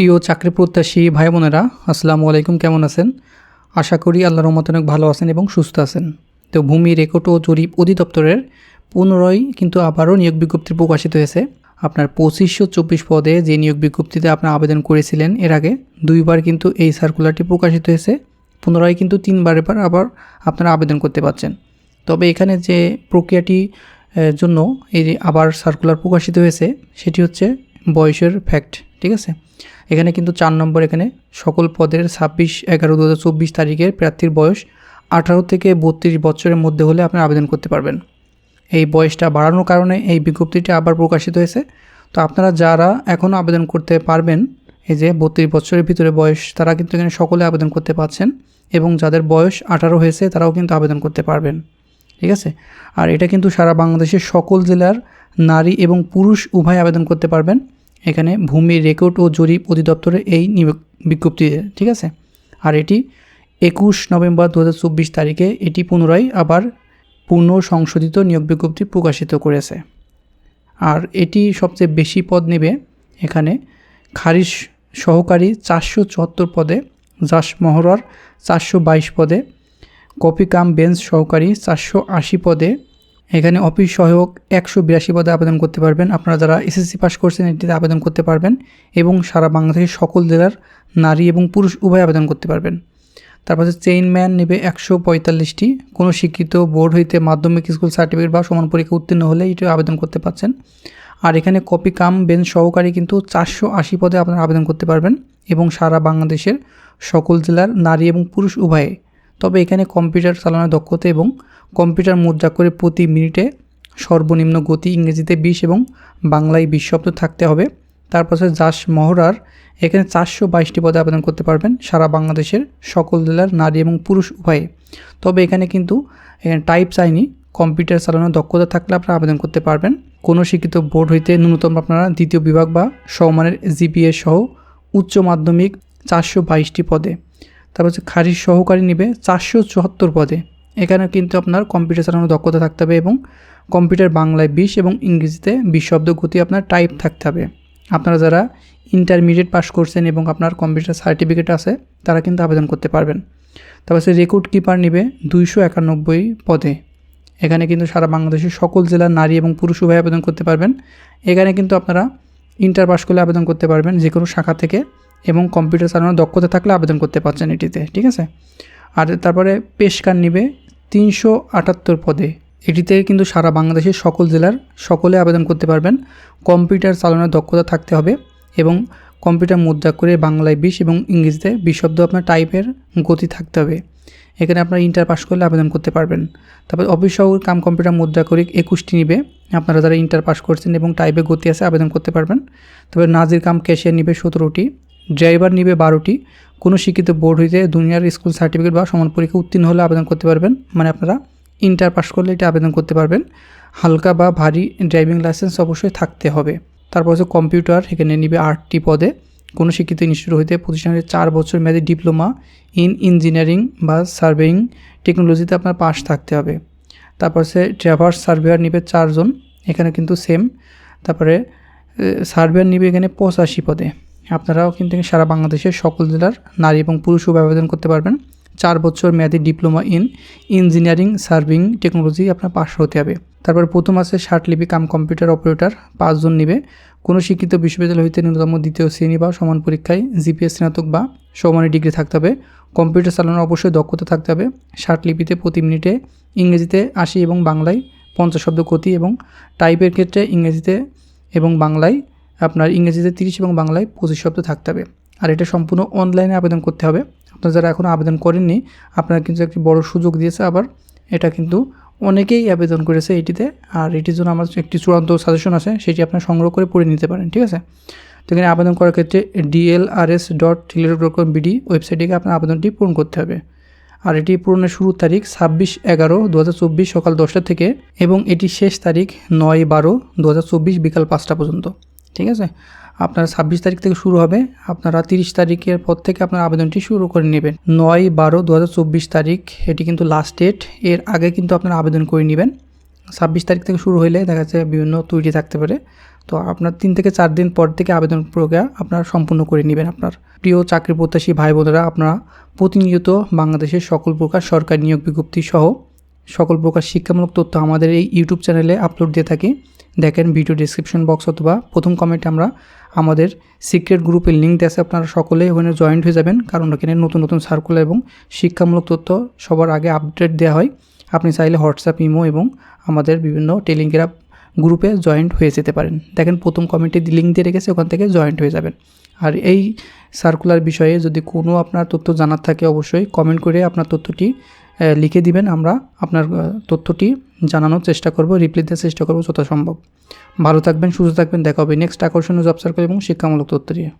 প্রিয় চাকরি প্রত্যাশী ভাই বোনেরা আসসালামু আলাইকুম, কেমন আছেন? আশা করি আল্লাহ রহমত অনেক ভালো আছেন এবং সুস্থ আছেন। তো ভূমি, রেকর্ড ও জরিপ অধিদপ্তরের পুনরায় কিন্তু আবারও নিয়োগ বিজ্ঞপ্তি প্রকাশিত হয়েছে। আপনার পঁচিশশো চব্বিশ পদে যে নিয়োগ বিজ্ঞপ্তিতে আপনার আবেদন করেছিলেন, এর আগে দুইবার কিন্তু এই সার্কুলারটি প্রকাশিত হয়েছে। পুনরায় কিন্তু তিনবার এবার আবার আপনারা আবেদন করতে পারছেন। তবে এখানে যে প্রক্রিয়াটি জন্য এই আবার সার্কুলার প্রকাশিত হয়েছে, সেটি হচ্ছে বয়সের ফ্যাক্ট ঠিক আছে? এখানে কিন্তু চার নম্বর এখানে সকল পদের ছাব্বিশ, এগারো দু হাজার চব্বিশ তারিখের প্রার্থীর বয়স আঠারো থেকে বত্রিশ বছরের মধ্যে হলে আপনি আবেদন করতে পারবেন। এই বয়সটা বাড়ানোর কারণে এই বিজ্ঞপ্তিটি আবার প্রকাশিত হয়েছে। তো আপনারা যারা এখনও আবেদন করতে পারবেন, এই যে বত্রিশ বছরের ভিতরে বয়স, তারা কিন্তু এখানে সকলে আবেদন করতে পারছেন এবং যাদের বয়স আঠারো হয়েছে, তারাও কিন্তু আবেদন করতে পারবেন। ঠিক আছে? আর এটা কিন্তু সারা বাংলাদেশের সকল জেলার নারী এবং পুরুষ উভয় আবেদন করতে পারবেন। এখানে ভূমি, রেকর্ড ও জরিপ অধিদপ্তরের এই বিজ্ঞপ্তি, ঠিক আছে? আর এটি একুশ নভেম্বর দু হাজার চব্বিশ তারিখে এটি পুনরায় আবার পূর্ণ সংশোধিত নিয়োগ বিজ্ঞপ্তি প্রকাশিত করেছে। আর এটি সবচেয়ে বেশি পদ নেবে এখানে খারিজ সহকারী চারশো চুয়াত্তর পদে, জাস মহরার চারশো বাইশ পদে, কপি কাম বেঞ্চ সহকারী চারশো আশি পদে এখানে অফিস সহায়ক একশো বিরাশি পদে আবেদন করতে পারবেন। আপনারা যারা এসএসসি পাস করছেন, এটিতে আবেদন করতে পারবেন এবং সারা বাংলাদেশের সকল জেলার নারী এবং পুরুষ উভয় আবেদন করতে পারবেন। তারপর চেইনম্যান নেবে একশো পঁয়তাল্লিশটি। কোনো শিক্ষিত বোর্ড হইতে মাধ্যমিক স্কুল সার্টিফিকেট বা সমান পরীক্ষা উত্তীর্ণ হলে এটি আবেদন করতে পারছেন। আর এখানে কপি, কাম, বেঞ্চ সহকারী কিন্তু চারশো আশি পদে আপনারা আবেদন করতে পারবেন এবং সারা বাংলাদেশের সকল জেলার নারী এবং পুরুষ উভয়ে তবে এখানে কম্পিউটার চালানোর দক্ষতা এবং কম্পিউটার মুদ্রা করে প্রতি মিনিটে সর্বনিম্ন গতি ইংরেজিতে বিশ এবং বাংলায় বিশ শব্দ থাকতে হবে। তারপর হচ্ছে জাস মহড়ার এখানে চারশো বাইশটি পদে আবেদন করতে পারবেন সারা বাংলাদেশের সকল জেলার নারী এবং পুরুষ উভয়ে। তবে এখানে কিন্তু এখানে টাইপ চাইনি কম্পিউটার চালানোর দক্ষতা থাকলে আপনারা আবেদন করতে পারবেন। কোনো শিক্ষিত বোর্ড হইতে ন্যূনতম আপনারা দ্বিতীয় বিভাগ বা সমমানের জিপিএ সহ উচ্চ মাধ্যমিক চারশো বাইশটি পদে। তারপর হচ্ছে খারিজ সহকারী নেবে চারশো চুয়াত্তর পদে। এখানে কিন্তু আপনার কম্পিউটার চালানোর দক্ষতা থাকতে হবে এবং কম্পিউটার বাংলায় বিশ এবং ইংরেজিতে বিশ শব্দ গতি আপনার টাইপ থাকতে হবে। আপনারা যারা ইন্টারমিডিয়েট পাস করছেন এবং আপনার কম্পিউটার সার্টিফিকেট আছে, তারা কিন্তু আবেদন করতে পারবেন। তারপর হচ্ছে রেকর্ড কিপার নেবে দুইশো একানব্বই পদে। এখানে কিন্তু সারা বাংলাদেশের সকল জেলার নারী এবং পুরুষ উভয় আবেদন করতে পারবেন। এখানে কিন্তু আপনারা ইন্টার পাস করলে আবেদন করতে পারবেন যে কোনো শাখা থেকে। এবং কম্পিউটার চালানোর দক্ষতা থাকলে আবেদন করতে পারছেন এটিতে, ঠিক আছে? আর তারপরে পেশকার নিবে তিনশো আটাত্তর পদে। এটিতে কিন্তু সারা বাংলাদেশের সকল জেলার সকলে আবেদন করতে পারবেন। কম্পিউটার চালানোর দক্ষতা থাকতে হবে এবং কম্পিউটার মুদ্রা করে বাংলায় বিশ এবং ইংরেজিতে বিশ শব্দ আপনার টাইপের গতি থাকতে হবে। এখানে আপনার ইন্টার পাস করলে আবেদন করতে পারবেন। তারপর অফিস সহ কাম কম্পিউটার মুদ্রা করে একুশটি নিবে। আপনারা যারা ইন্টার পাস করছেন এবং টাইপে গতি আছে আবেদন করতে পারবেন। তবে নাজির কাম ক্যাশিয়ার নিবে সতেরোটি। ড্রাইভার নিবে বারোটি, কোনো শিক্ষিত বোর্ড হইতে দুনিয়ার স্কুল সার্টিফিকেট বা সমান পরীক্ষা উত্তীর্ণ হলে আবেদন করতে পারবেন। মানে আপনারা ইন্টার পাস করলে এটা আবেদন করতে পারবেন। হালকা বা ভারী ড্রাইভিং লাইসেন্স অবশ্যই থাকতে হবে। তারপর হচ্ছে কম্পিউটার, এখানে নিবে আটটি পদে। কোনো শিক্ষিত ইনস্টিটিউট হইতে প্রতিষ্ঠানের চার বছর মেয়াদী ডিপ্লোমা ইন ইঞ্জিনিয়ারিং বা সার্ভেইং টেকনোলজিতে আপনার পাস থাকতে হবে। তারপর হচ্ছে ট্রাভার্স সার্ভেয়ার নিবে চারজন, এখানে কিন্তু সেম। তারপরে সার্ভেয়ার নিবে এখানে পঁচাশি পদে। আপনারাও কিন্তু সারা বাংলাদেশের সকল জেলার নারী এবং পুরুষ আবেদন করতে পারবেন। চার বছর মেয়াদী diploma in engineering, serving technology আপনার পাশ হতে হবে। তারপর প্রথম আছে ষাটলিপি কাম কম্পিউটার অপারেটর, পাঁচজন নিবে। কোনো শিক্ষিত বিশ্ববিদ্যালয় হইতে ন্যূনতম দ্বিতীয় শ্রেণি বা সমান পরীক্ষায় জিপিএস স্নাতক বা সমানের ডিগ্রি থাকতে হবে। কম্পিউটার চালানোর অবশ্যই দক্ষতা থাকতে হবে। ষাট লিপিতে প্রতি মিনিটে ইংরেজিতে আশি এবং বাংলায় পঞ্চাশ শব্দ গতি এবং টাইপের ক্ষেত্রে ইংরেজিতে এবং বাংলায় আপনার ইংরেজিতে তিরিশ এবং বাংলায় পঁচিশ শব্দ থাকতে হবে। আর এটা সম্পূর্ণ অনলাইনে আবেদন করতে হবে। আপনারা যারা এখনও আবেদন করেননি, আপনারা কিন্তু একটি বড় সুযোগ দিয়েছে আবার। এটা কিন্তু অনেকেই আবেদন করেছে এটিতে। আর এটির জন্য আমার একটি চূড়ান্ত সাজেশন আছে, সেটি আপনার সংগ্রহ করে পড়ে নিতে পারেন, ঠিক আছে? তো এখানে আবেদন করার ক্ষেত্রে DLRS dot teletalk dot com BD ওয়েবসাইটে গিয়ে আপনার আবেদনটি পূরণ করতে হবে। আর এটি পূরণের শুরুর তারিখ ছাব্বিশ এগারো দু হাজার চব্বিশ সকাল দশটা থেকে এবং এটি শেষ তারিখ নয় বারো দু হাজার চব্বিশ বিকাল পাঁচটা পর্যন্ত। ঠিক আছে? আপনার ছাব্বিশ তারিখ থেকে শুরু হবে। আপনারা তিরিশ তারিখের পর থেকে আপনার আবেদনটি শুরু করে নেবেন। নয় বারো দু তারিখ, এটি কিন্তু লাস্ট ডেট এর আগে কিন্তু আপনারা আবেদন করে নেবেন। ছাব্বিশ তারিখ থেকে শুরু হলে দেখা যাচ্ছে বিভিন্ন তৈরি থাকতে পারে। তো আপনার তিন থেকে চার দিন পর থেকে আবেদন প্রক্রিয়া আপনার সম্পূর্ণ করে নেবেন আপনার। প্রিয় চাকরি প্রত্যাশী ভাই বোনেরা আপনারা প্রতিনিয়ত বাংলাদেশের সকল প্রকার সরকারি নিয়োগ বিজ্ঞপ্তি সহ সকল প্রকার শিক্ষামূলক তথ্য আমাদের এই ইউটিউব চ্যানেলে আপলোড দিয়ে থাকি। দেখেন ভিডিও ডিসক্রিপশন বক্স অথবা প্রথম কমেন্টে আমরা আমাদের সিক্রেট গ্রুপের লিঙ্ক আছে। আপনারা সকলে ওখানে জয়েন্ট হয়ে যাবেন, কারণ ওখানে নতুন নতুন সার্কুলার এবং শিক্ষামূলক তথ্য সবার আগে আপডেট দেওয়া হয়। আপনি চাইলে হোয়াটসঅ্যাপ ইমো এবং আমাদের বিভিন্ন টেলিগ্রাম গ্রুপে জয়েন্ট হয়ে যেতে পারেন। দেখেন প্রথম কমেন্টে লিঙ্ক দিয়ে রেখেছে, ওখান থেকে জয়েন্ট হয়ে যাবেন। আর এই সার্কুলার বিষয়ে যদি কোনো আপনার তথ্য জানার থাকে অবশ্যই কমেন্ট করে আপনার তথ্যটি লিখে দিবেন। আমরা আপনার তথ্যটি জানানোর চেষ্টা করব রিপ্লাই দেওয়ার চেষ্টা করব যথাসম্ভব। ভালো থাকবেন, সুস্থ থাকবেন। দেখা হবে নেক্সট আকর্ষণীয় জব সার্কেল এবং শিক্ষামূলক তথ্য দিয়ে